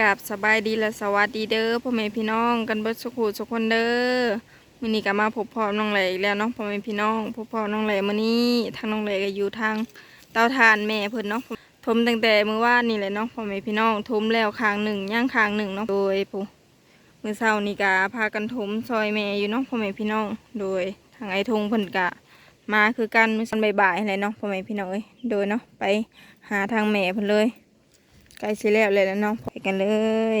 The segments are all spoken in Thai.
กับสบายดีและสวัสดีเด้อพ่อแม่พี่น้องกันเบิดสุขุสุกคนเด้อมื้อนี้ก็มาพบพ่อน้องแหลอีกแล้วเนาะพ่อแม่พี่น้องพบพ่อน้องแหลมื้อนี้ทางน้องแหลก็อยู่ทางเตาถ่านแม่เพิ่นเนาะทมตั้งแต่มื้อวานนี่แหละเนาะพ่อแม่พี่น้องทมแล้วข้างหนึ่งย่างข้างหนึ่งเนาะโดยปู่มื้อเช้านี่ก็พากันทมซอยแม่อยู่เนาะพ่อแม่พี่น้องโดยทางไอ้ทงเพิ่นก็มาคือกันมื้อสันบ่ายๆอะไรเนาะพ่อแม่พี่น้องเอ้ยโดยเนาะไปหาทางแม่เพิ่นเลย ใกล้สิแล้วเลยแล้วเนาะไปกันเลย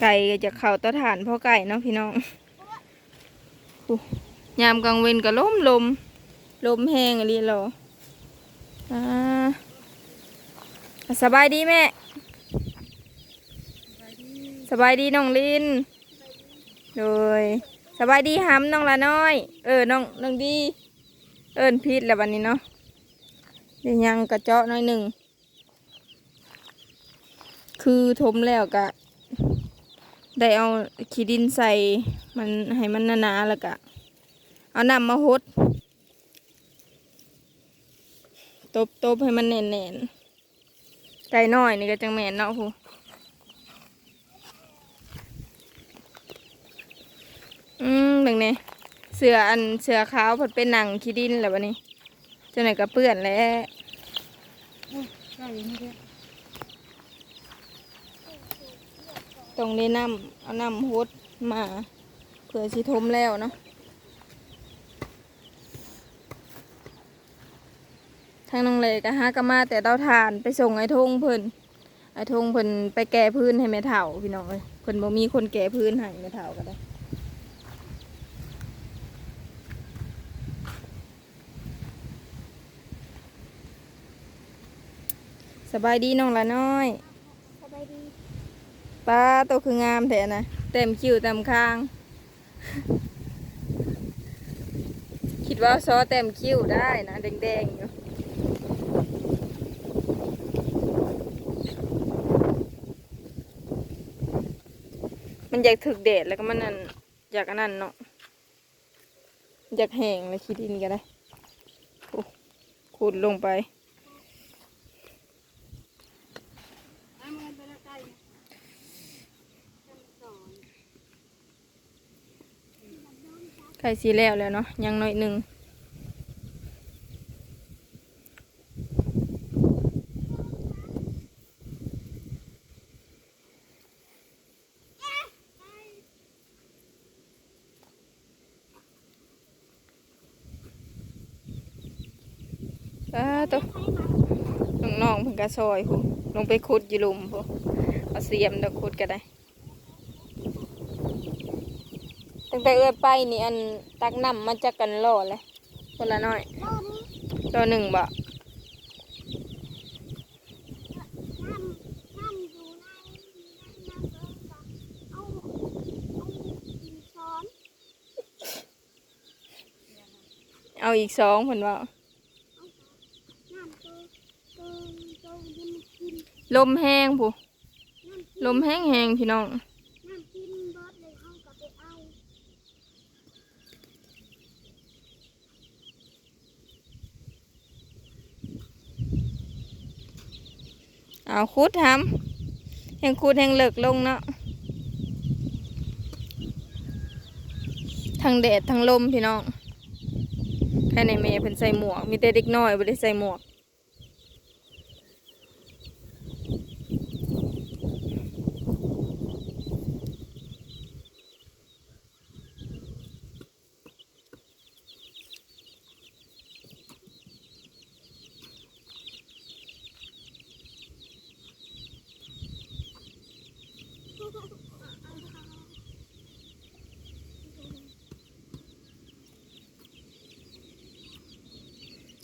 ไก่ก็จะเข่าตาถ่านพ่อไก่เนาะพี่น้องยามกลางเวนก็ล้มลมลมแห้งอะไรหรออ่าสบายดีแม่ สบายดีน้องลินโดยสบายดีห้ำน้องละน้อย เออน้องน้องดี เอิญพิษแล้ววันนี้เนาะ เดี๋ยวยังกระเจาะหน้อยหนึ่ง คือทมแล้วก็ได้เอาขี้ดินใส่มันให้มันหนาๆแล้วก็เอาน้ำมาหดตบตบๆให้มันแน่นๆไก่น้อยนี่ก็จังแม่นเนาะพูอืมเบิ่งนี่เสืออันเสือขาวเพิ่นเป็นหนังขี้ดินแล้ววันนี้เจ้าไหนก็เปื้อนแล้วตรงนี้น้ำเอาน้ำฮดมาเผื่อสิทมแล้วเนาะทางน้องเลยก็หากะมาแต่เตาถ่านไปส่งไอ้ทงเพิ่นไอ้ทงเพิ่นไปแก้พื้นให้แม่เฒ่าพี่น้องเอ้ยเพิ่นบ่มีคนแก้พื้นให้แม่เฒ่าก็ได้ สบายดีน้องละน้อยสบายดีป้าโตคืองามแท้นะเต็มคิ้วเต็มคาง คิดว่าซอเต็มคิ้วได้นะแดงๆอยู่มันอยากถึกแดดแล้วก็มันนั่นอยากอันนั้นเนาะอยากแห้งเลยคิดดินก็ได้โอ้ขุดลงไป ใกล้สีแล้วแล้วเนาะยังน้อยหนึ่งอ้าตัวน้องๆเพิ่งกระซอยพูลงไปขุดอยีลุมพูเอาเสียมเดอกขุดก็ได้ ตั้งแต่เอื้อยไปนี่อันตักน้ำมาจากกันโลเลยคนละน้อยตัวหนึ่งบ่น้ำน้ำอยู่ในน้ำเกินก็เอาอีกสองเพิ่นว่าลมแห้งผู้ลมแห้งแห้งพี่น้อง น้ำกินเบิดเลยเอากลับไปเอา เอาคุดทำแห่งคุดแห่งเลิกลงเนาะทั้งแดดทั้งลมพี่น้องแค่ในเมย์เพิ่นใส่หมวก มีแต่เด็กน้อยบ่ได้ใส่หมวก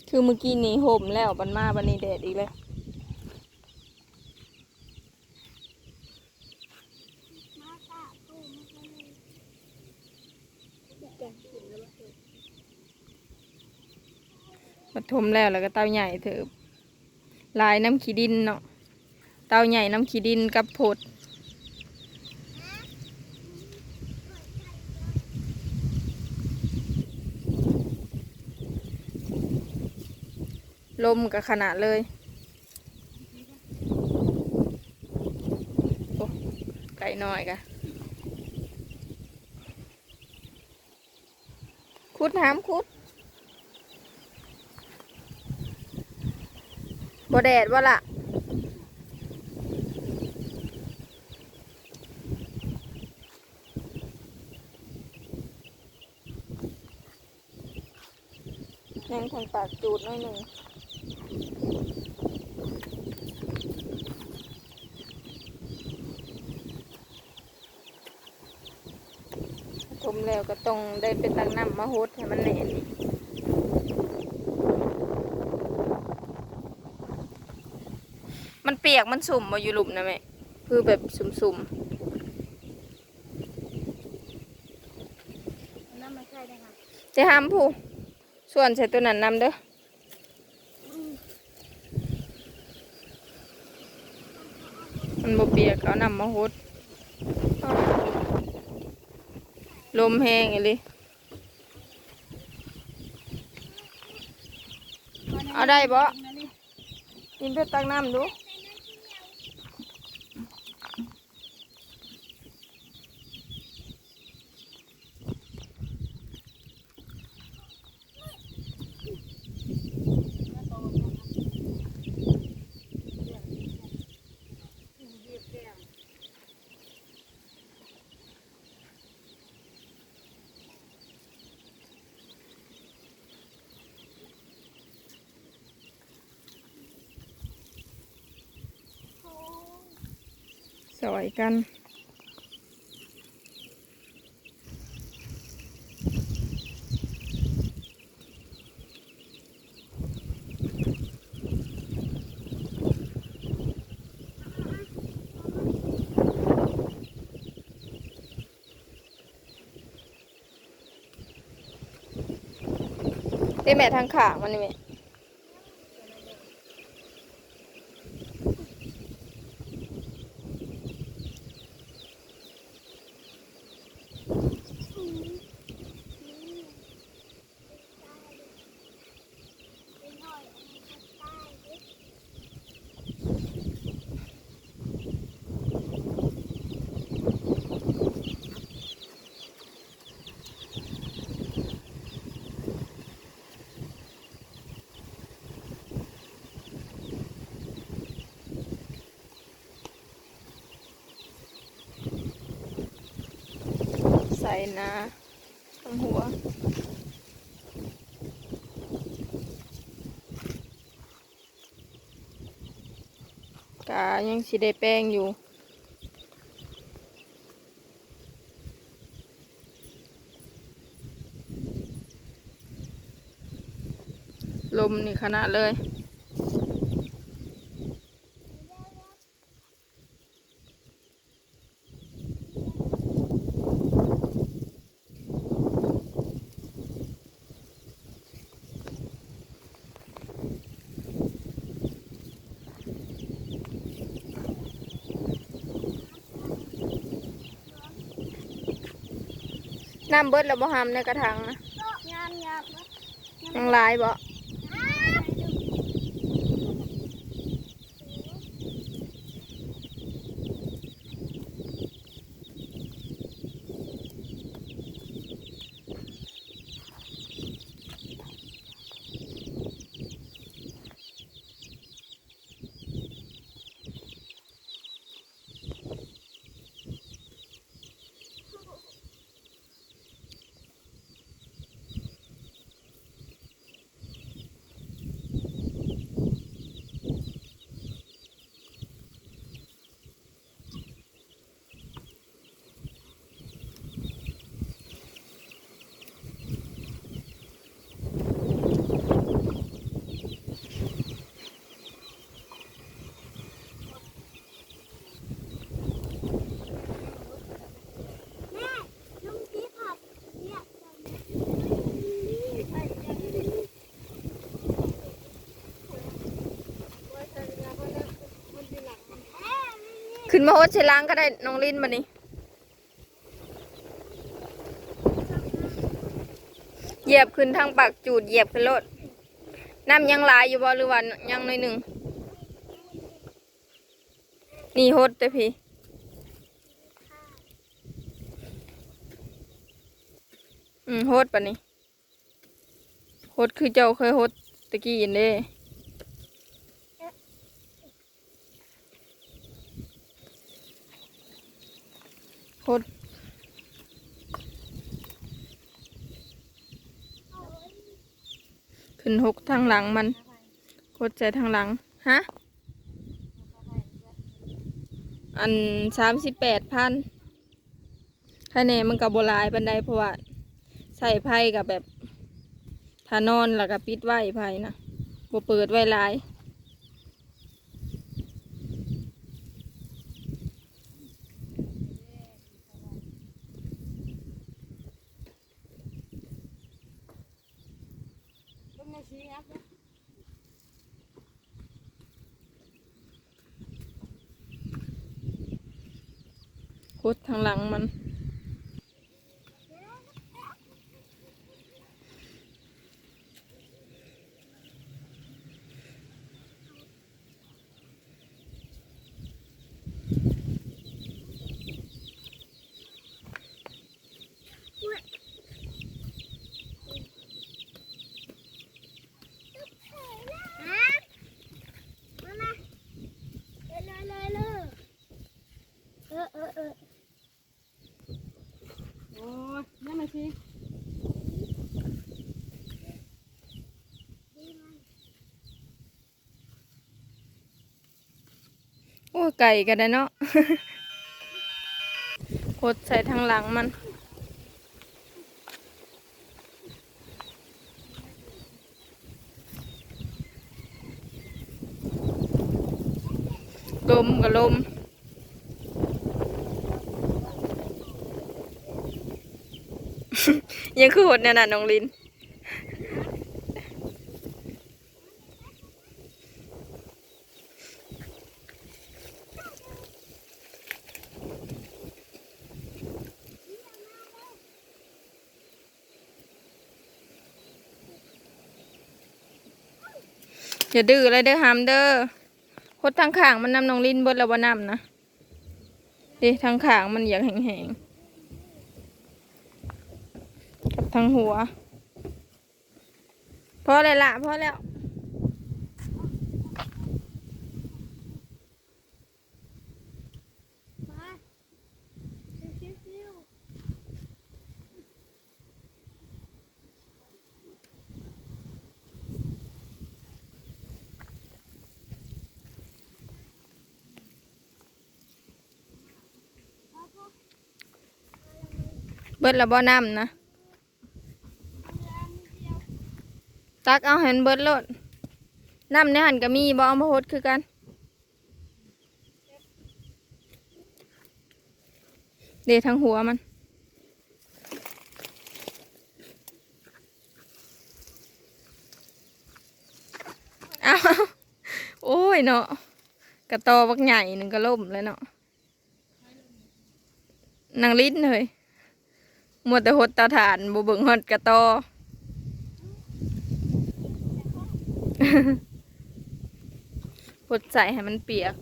คือเมื่อกี้นี้ห่มแล้วบันมาบันนี้แดดอีกแล้วมาตาตู้มันก็เลยแกงกินแล้วมันเกิดมาทมแล้วแล้วก็เตาใหญ่เถอะลายน้ำขี้ดินเนาะเตาใหญ่น้ำขี้ดินกับผด ลมกับขนาดเลยโอ้ไก่น้อยกะคุดน้ำคุดบ่แดดว่าละยังทางปากจูดน้อยหนึ่ง แล้วก็ต้องได้เป็นตักน้ำมาโฮดให้มันแน่นอีกมันเปียกมันสุ่มมาอยู่หลุมนะแม่คือแบบสุ่มน้ำมันใช่ได้ค่ะๆจะห้ามผู้ส่วนใส่ตัวนั้นนำเด้อมันบ่เปียกเขานำมาหด ลมแห้งเลยเอาได้บ่ยินเพื่อตักน้ำดู สวยกันเต้แม่ทางขามันนี่แม่ ส่นาทั้งหัว กายังสิได้แป้งอยู่ลมนี่ขนาดเลย น้ำเบิดแล้วบ่หามในกระถางนะงามงามยังหลายบ่ ขึ้นมาโฮดเช้ล้งก็ได้น้องลินมานี่เหยียบขึ้นทางปากจูดเหยียบขึ้นรถน้ำยังลายอยู่บ่หรือว่ายังน้อยหนึ่งนี่โฮดเต่พี่อืมโฮดปะนี่โฮดคือเจ้าเคยโฮดตะกี้ยินเด้ โฮดขึ้นหกทางหลังมันโฮดใจทางหลัง ฮะ อันสามสิบแปดพันคะแนนมันกับโบหลายปันไดเพราะว่าใส่ไพ่กับแบบทานอนแล้วก็ปิดไว้ไพ่นะบ่เปิดไว้ลาย ต้นไม้ชี้ครับ โค ดทางหลังมัน ฮะมามาเลยเลยเลยเลยเออเออเออ โอ้ยนี่มาสิ โอ้ ไก่กันได้เนาะโคดใส่ทางหลังมันลมกับลมยังคือหดเนี่ยนะน้องลิน อย่าดื้อเลยเด้อหามเด้อคดทางข้างมันนำน้องลินเบิดแล้วว่านำนะดิทางข้างมันอยากแห้งๆกับทางหัวพอเลยละพอแล้ว บิดล้วบ่นำนะ ตักเอาให้มันเบิดโลดน้ำในหันก็มีบ่เอามาหดคือกัน เดทางหัวมันเอาโอ้ยเนาะกระตอบักใหญ่หนึ่งก็ล่มเลยเนาะนางลิ้นเลย มัวแต่หดตาฐานบ่เบิ่งหดกระตอหดใส่ให้มันเปียก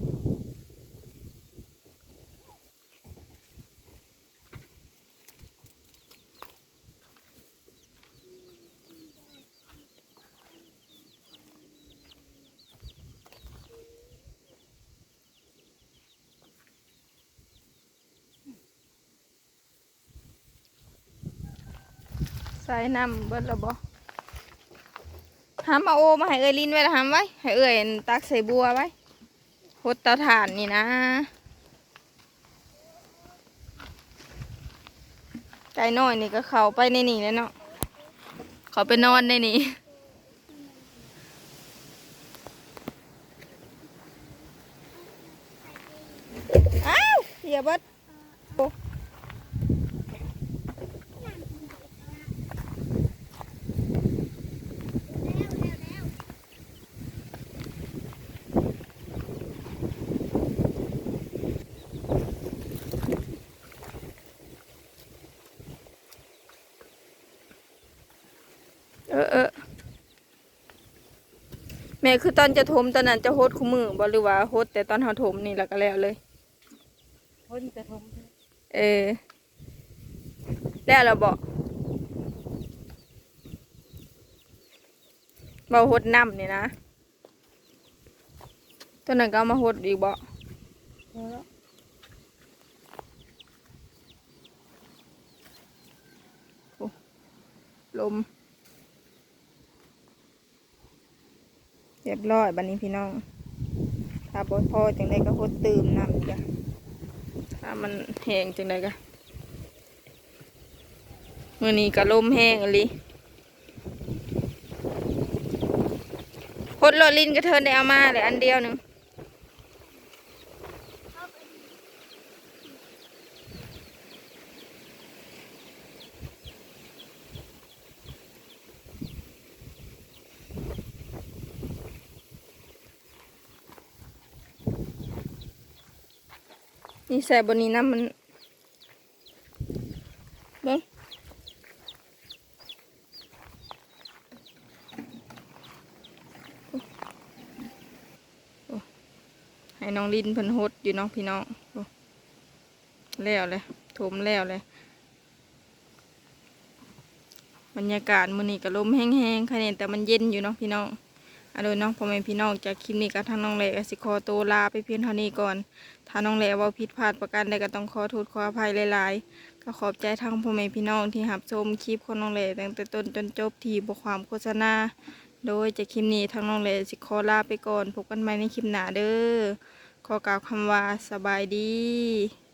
ใส่น้ำเบิดแล้วบ่หามเอาโอมาให้เอ้ยลินไว้ละหามไว้ ให้เอ้ยตักใส่บัวไว้พดเตาถ่านนี่นะ ไก่น้อยนี่ก็เข้าไปในนี่แล้วเนาะเขาไปนอนในนี่อ้าวอย่าเบิด ออเออแม่คือตอนจะถมตอนนั้นจะโฮดคู่มือบหรือว่าโฮดแต่ตอนเขาถมนี่แหละก็แล้วเลยโฮดนี่จะถมเออแล้วเราบอกเราหดน้ำเนี่ยนะตันนั้นก็มาโหดอีกบ่ลม เรียบร้อยบันนี้พี่น้อง ถ้าบ่พอจังไดก็หดตื่มน้ำอีกอะถ้ามันแห้งจังไดก็มื่อนี้ก็ลมแห้งเลยหดโลลินก็เทินได้เอามาเลยอันเดียวหนึ่ง นี่ใส่บนนี้น้ำมันเบิ้งให้น้องลินเพิ่นฮดอยู่น้องพี่น้องแล้วเลยถมแล้วเลยบรรยากาศมื้อนี้ก็ลมแห้งๆคะแนนแต่มันเย็นอยู่เนาะพี่น้อง อาลยน้องพ่อแม่พี่น้องจากคลิปนี้ก็ทางน้องเล็กสิขอตัวลาไปเพียงเท่านี้ก่อน ถ้าน้องแหลเว่าผิดพลาดประการใดก็ต้องขอโทษขออภัยหลายๆ ก็ขอบใจทางพ่อแม่พี่น้องที่หับชมคลิปของน้องแหลตั้งแต่ต้นจนจบที่บทความโฆษณา โดยจากคลิปนี้ทางน้องแหลสิขอลาไปก่อนพบกันใหม่ในคลิปหน้าเด้อขอกล่าวคำว่าสบายดี